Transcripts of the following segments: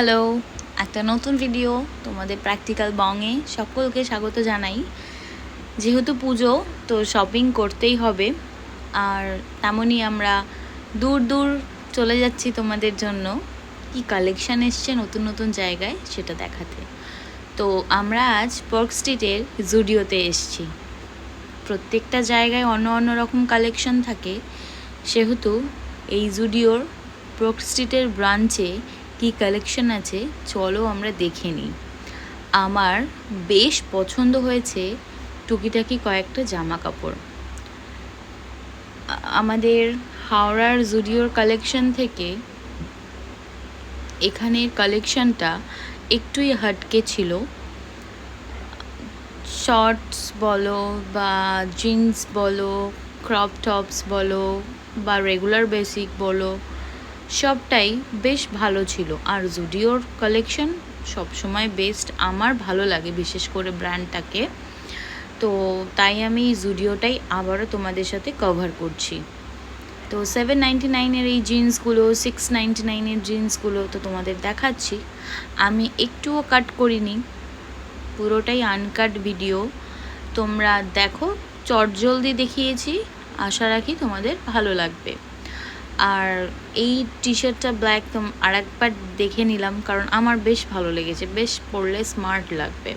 Hello, একটা নতুন video তোমাদের প্র্যাকটিক্যাল বংয়ে সকলকে স্বাগত জানাই। যেহেতু পুজো, তো শপিং করতেই হবে। আর তেমনই আমরা দূর দূর চলে যাচ্ছি তোমাদের জন্য। কি কালেকশান এসছে নতুন নতুন জায়গায়, সেটা দেখাতে। তো আমরা আজ পার্ক স্ট্রিটের জুডিওতে এসছি। প্রত্যেকটা জায়গায় অন্য অন্য রকম কালেকশন থাকে। সেহেতু এই জুডিওর প্রক স্ট্রিটের ব্রাঞ্চে কী কালেকশন আছে, চলো আমরা দেখে নিই। আমার বেশ পছন্দ হয়েছে টুকিটাকি কয়েকটা জামা কাপড়। আমাদের হাওড়ার জুডিওর কালেকশন থেকে এখানের কালেকশনটা একটুই হাটকে ছিল। শর্টস বলো বা জিন্স বলো ক্রপ টপস বলো বা রেগুলার বেসিক বলো সবটাই বেশ ভালো ছিল। আর জুডিওর কালেকশন সবসময় বেস্ট আমার ভালো লাগে বিশেষ করে ব্র্যান্ডটাকে তো তাই আমি জুডিওটাই আবারও তোমাদের সাথে কভার করছি। তো সেভেন নাইনটি নাইনের এই জিন্সগুলো সিক্স নাইনটি নাইনের জিন্সগুলো তো তোমাদের দেখাচ্ছি। আমি একটুও কাট করিনি। পুরোটাই আনকাট ভিডিও তোমরা দেখো, চটজলদি দেখিয়েছি। আশা রাখি তোমাদের ভালো লাগবে। আর এই টি শার্টটা ব্ল্যাক তো আর একবার দেখে নিলাম, কারণ আমার বেশ ভালো লেগেছে, বেশ পরলে স্মার্ট লাগবে।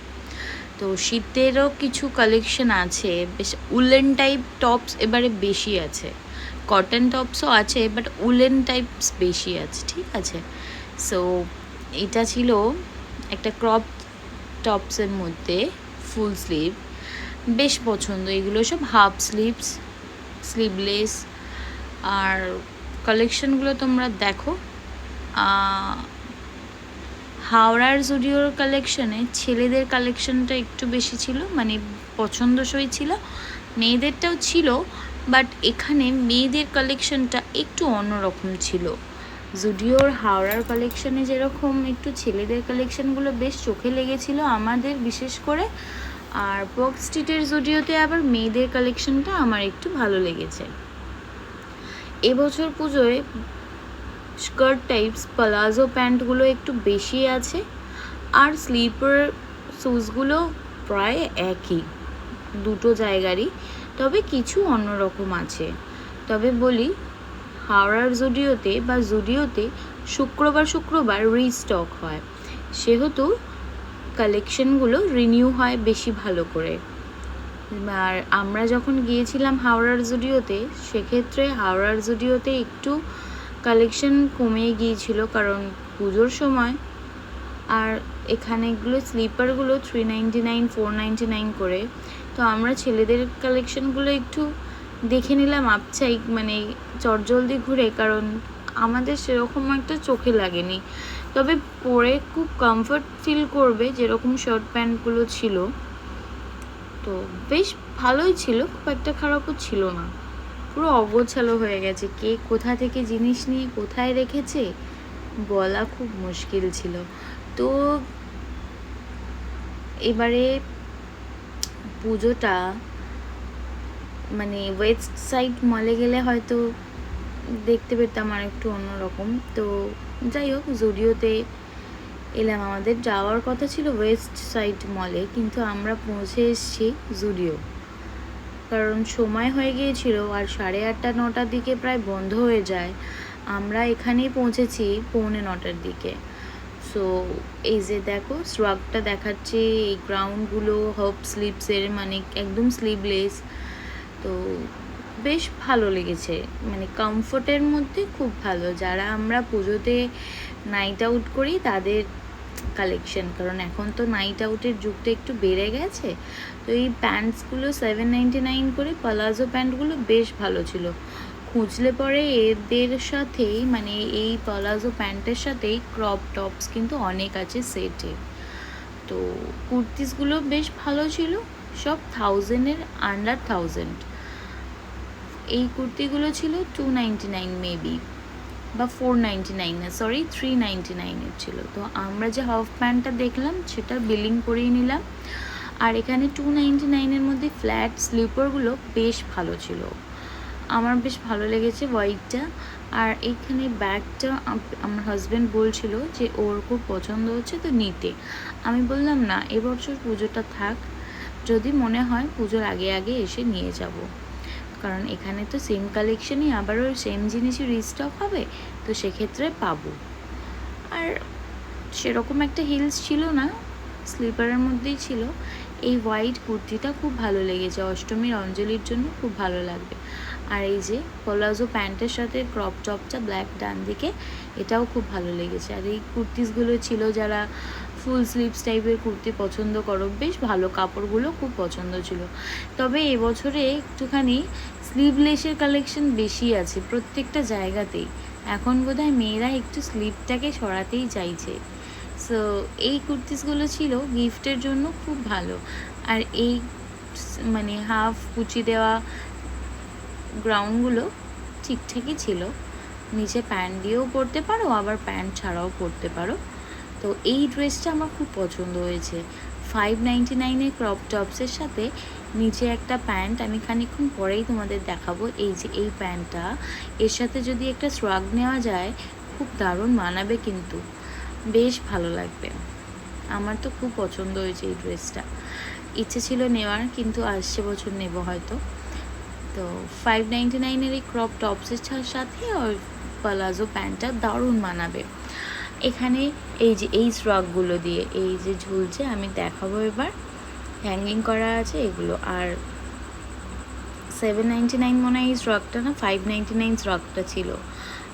তো শীতেরও কিছু কালেকশন আছে, বেশ উলেন টাইপ টপস এবারে বেশি আছে। কটন টপসও আছে বাট উলেন টাইপস বেশি আছে, ঠিক আছে? সো এটা ছিল একটা ক্রপ টপসের মধ্যে ফুল স্লিভ বেশ পছন্দ। এগুলো সব হাফ স্লিভস স্লিভলেস আর কালেকশনগুলো তোমরা দেখো। হাওড়ার জুডিওর কালেকশনে ছেলেদের কালেকশনটা একটু বেশি ছিল মানে পছন্দসই ছিল। মেয়েদেরটাও ছিল, বাট এখানে মেয়েদের কালেকশনটা একটু অন্যরকম ছিল। জুডিওর হাওড়ার কালেকশনে যেরকম একটু ছেলেদের কালেকশনগুলো বেশ চোখে লেগেছিল আমাদের বিশেষ করে, আর পক স্ট্রিটের জুডিওতে আবার মেয়েদের কালেকশনটা আমার একটু ভালো লেগেছে। এবছর পুজোয় স্কার্ট টাইপস প্লাজো প্যান্টগুলো একটু বেশি আছে আর স্লিপার শুজগুলো প্রায় একই, দুটো জায়গারই, তবে কিছু অন্যরকম আছে। তবে বলি, হাওড়ার জুডিওতে বা জুডিওতে শুক্রবার শুক্রবার রিস্টক হয়, সেহেতু কালেকশনগুলো রিনিউ হয় বেশি ভালো করে। আর আমরা যখন গিয়েছিলাম হাওড়ার জুডিওতে, সেক্ষেত্রে হাওড়ার জুডিওতে একটু কালেকশন কমে গিয়েছিল কারণ পুজোর সময়। আর এখানেগুলো স্লিপারগুলো three ninety nine four ninety nine করে। তো আমরা ছেলেদের কালেকশনগুলো একটু দেখে নিলাম আপচাই মানে চটজলদি ঘুরে, কারণ আমাদের সেরকম একটা চোখে লাগেনি। তবে পরে খুব কমফর্ট ফিল করবে যেরকম শার্ট প্যান্টগুলো ছিল। তো বেশ ভালোই ছিল, খুব একটা খারাপও ছিল না। পুরো অগোছালো হয়ে গেছে, কে কোথা থেকে জিনিস নিয়ে কোথায় রেখেছে বলা খুব মুশকিল ছিল। তো এবারে পুজোটা মানে ওয়েস্ট সাইড মলে গেলে হয়তো দেখতে পেতাম আর একটু অন্যরকম। তো যাই হোক জুডিওতে এলাম। আমাদের যাওয়ার কথা ছিল ওয়েস্ট সাইড মলে কিন্তু আমরা পৌঁছে এসেছি জুডিও কারণ সময় হয়ে গিয়েছিল আর সাড়ে আটটা, নটার দিকে প্রায় বন্ধ হয়ে যায়। আমরা এখানেই পৌঁছেছি পৌনে নটার দিকে। সো এই যে দেখো স্ট্রাকটা দেখাচ্ছে, এই গ্রাউন্ডগুলো হপ স্লিপসের মানে একদম স্লিভলেস তো বেশ ভালো লেগেছে। মানে কমফোর্টের মধ্যে খুব ভালো। যারা আমরা পুজোতে নাইট আউট করি তাদের কালেকশন কারণ এখন তো নাইট আউটের যুগটা একটু বেড়ে গেছে। তো এই প্যান্টসগুলো সেভেন নাইনটি নাইন করে পালাজো প্যান্টগুলো বেশ ভালো ছিল। খুঁজলে পরে এদের সাথেই মানে এই পালাজো প্যান্টের সাথেই ক্রপ টপস কিন্তু অনেক আছে সেটে তো কুর্তিসগুলো বেশ ভালো ছিল, সব থাউজেন্ডের আন্ডার থাউজেন্ড এই কুর্তিগুলো ছিল টু নাইনটি নাইন মেবি বা ফোর নাইনটি নাইনে সরি থ্রি নাইনটি নাইনের ছিল। তো আমরা যে হাফ প্যান্টটা দেখলাম, সেটা বিলিং করিয়ে নিলাম। আর এখানে টু নাইনটি নাইনের মধ্যে ফ্ল্যাট স্লিপারগুলো বেশ ভালো ছিল। আমার বেশ ভালো লেগেছে হোয়াইটটা আর এইখানে ব্যাগটা আমার হাজব্যান্ড বলছিল যে, ওর খুব পছন্দ হচ্ছে তো নিতে। আমি বললাম, না এবছর পুজোটা থাক। যদি মনে হয়, পুজোর আগে আগে এসে নিয়ে যাব। কারণ এখানে তো সেম কালেকশনই আবারও সেম জিনিসই রিস্টক হবে, তো সেক্ষেত্রে পাবো। আর সেরকম একটা হিলস ছিল না স্লিপারের মধ্যেই ছিল। এই হোয়াইট কুর্তিটা খুব ভালো লেগেছে, অষ্টমীর অঞ্জলির জন্য খুব ভালো লাগবে। আর এই যে পলাজো প্যান্টের সাথে ক্রপ টপটা ব্ল্যাক ডান দিকে, এটাও খুব ভালো লেগেছে। আর এই কুর্তিসগুলো ছিল যারা ফুল স্লিভস টাইপের কুর্তি পছন্দ করো। বেশ ভালো কাপড়গুলো খুব পছন্দ ছিল। তবে এবছরে একটুখানি স্লিভলেসের কালেকশন বেশি আছে প্রত্যেকটা জায়গাতেই। এখন বোধহয় মেয়েরা একটু স্লিভটাকে সরাতেই চাইছে। সো এই কুর্তিসগুলো ছিল গিফটের জন্য খুব ভালো। আর এই মানে হাফ কুচি দেওয়া গ্রাউন্ডগুলো ঠিকঠাকই ছিল। নিচে প্যান্ট দিয়েও পরতে পারো, আবার প্যান্ট ছাড়াও পরতে পারো। তো এই ড্রেসটা আমার খুব পছন্দ হয়েছে। ফাইভ নাইনটি নাইনের ক্রপ টপসের সাথে নিচে একটা প্যান্ট আমি খানিকক্ষণ পরেই তোমাদের দেখাবো। এই যে এই প্যান্টটা, এর সাথে যদি একটা শ্রাগ নেওয়া যায়, খুব দারুণ মানাবে কিন্তু। বেশ ভালো লাগবে। আমার তো খুব পছন্দ হয়েছে এই ড্রেসটা। ইচ্ছে ছিল নেওয়ার, কিন্তু আসছে বছর নেব হয়তো। তো ফাইভ নাইনটি নাইনের এই ক্রপ টপসের সাথে ওই পালাজো প্যান্টটা দারুণ মানাবে। এখানে এই যে, এই স্ট্রকগুলো দিয়ে এই যে ঝুলছে, আমি দেখাবো এবার। হ্যাঙ্গিং করা আছে এগুলো। আর সেভেন নাইনটি নাইন মনে হয় এই স্ট্রকটা না? ফাইভ নাইনটি নাইন স্ট্রকটা ছিল।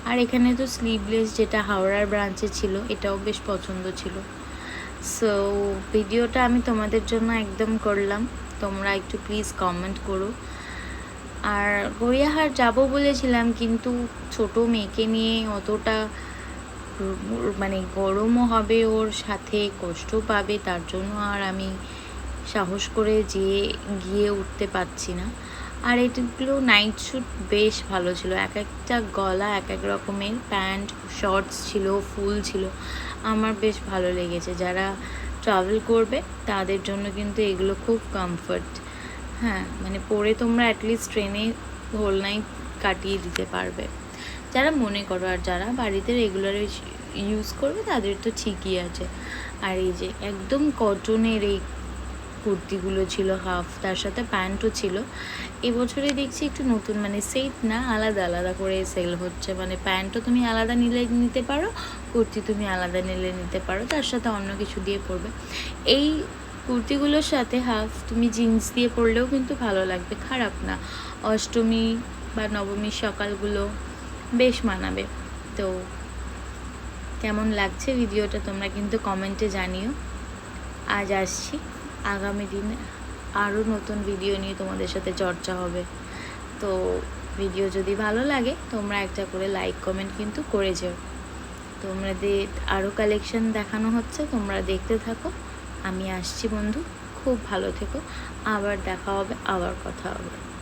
আর এখানে তো স্লিভলেস যেটা হাওড়ার ব্রাঞ্চে ছিল, এটাও বেশ পছন্দ ছিল। সো ভিডিওটা আমি তোমাদের জন্য একদম করলাম। তোমরা একটু প্লিজ কমেন্ট করো। আর গড়িয়াহাট যাব বলেছিলাম, কিন্তু ছোট মেয়েকে নিয়ে অতটা মানে গরমও হবে, ওর সাথে কষ্ট পাবে, তার জন্য আর আমি সাহস করে যেয়ে গিয়ে উঠতে পারছি না। আর এগুলো নাইট শ্যুট বেশ ভালো ছিল। এক একটা গলা, এক এক রকমের প্যান্ট শর্টস ছিল, ফুল ছিল। আমার বেশ ভালো লেগেছে। যারা ট্রাভেল করবে, তাদের জন্য কিন্তু এগুলো খুব কমফর্ট হ্যাঁ মানে পরে তোমরা অ্যাটলিস্ট ট্রেনে হোল নাইট কাটিয়ে দিতে পারবে। যারা মনে করো আর যারা বাড়িতে রেগুলার ইউজ করবে তাদের তো ঠিকই আছে। আর এই যে একদম কটনের এই কুর্তিগুলো ছিল হাফ তার সাথে প্যান্টও ছিল। এবছরে দেখছি একটু নতুন মানে সেট না, আলাদা আলাদা করে সেল হচ্ছে। মানে প্যান্টও তুমি আলাদা নিলে নিতে পারো, কুর্তি তুমি আলাদা নিলে নিতে পারো, তার সাথে অন্য কিছু দিয়ে পরবে। এই কুর্তিগুলোর সাথে হাফ তুমি জিন্স দিয়ে পরলেও কিন্তু ভালো লাগবে, খারাপ না। অষ্টমী বা নবমীর সকালগুলো বেশ মানাবে। তো কেমন লাগছে ভিডিওটা তোমরা কিন্তু কমেন্টে জানিও। আজ আসছি। আগামী দিনে আরও নতুন ভিডিও নিয়ে তোমাদের সাথে চর্চা হবে। তো ভিডিও যদি ভালো লাগে, তোমরা একটা করে লাইক কমেন্ট কিন্তু করে যেও। তোমাদের আরও কালেকশন দেখানো হচ্ছে, তোমরা দেখতে থাকো। আমি আসছি বন্ধু, খুব ভালো থেকো। আবার দেখা হবে, আবার কথা হবে।